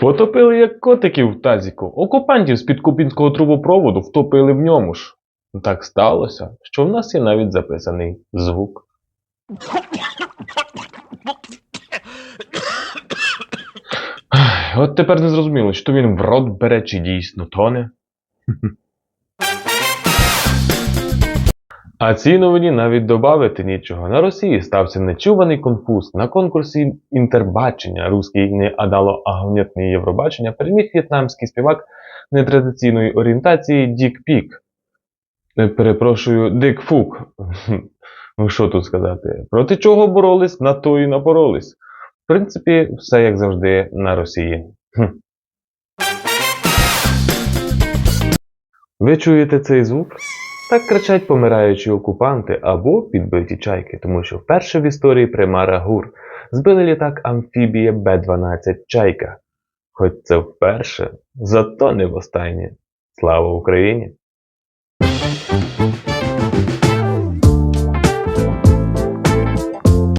Потопили як котиків в тазіку. Окупантів з-під купінського трубопроводу втопили в ньому ж. Так сталося, що в нас є навіть записаний звук. От тепер не зрозуміло, то він в рот бере, чи дійсно тоне. А цій новині навіть добавити нічого. На Росії стався нечуваний конфуз. На конкурсі інтербачення «Русський не адало агонятне Євробачення переміг в'єтнамський співак нетрадиційної орієнтації Дік Пік. Е, Перепрошую, Дик Фук. Що тут сказати? Проти чого боролись, на то і напоролись. В принципі, все як завжди на Росії. Ви чуєте цей звук? Так кричать помираючі окупанти або підбиті чайки, тому що вперше в історії примара ГУР збили літак амфібія Б-12 Чайка. Хоч це вперше, зато не востаннє. Слава Україні!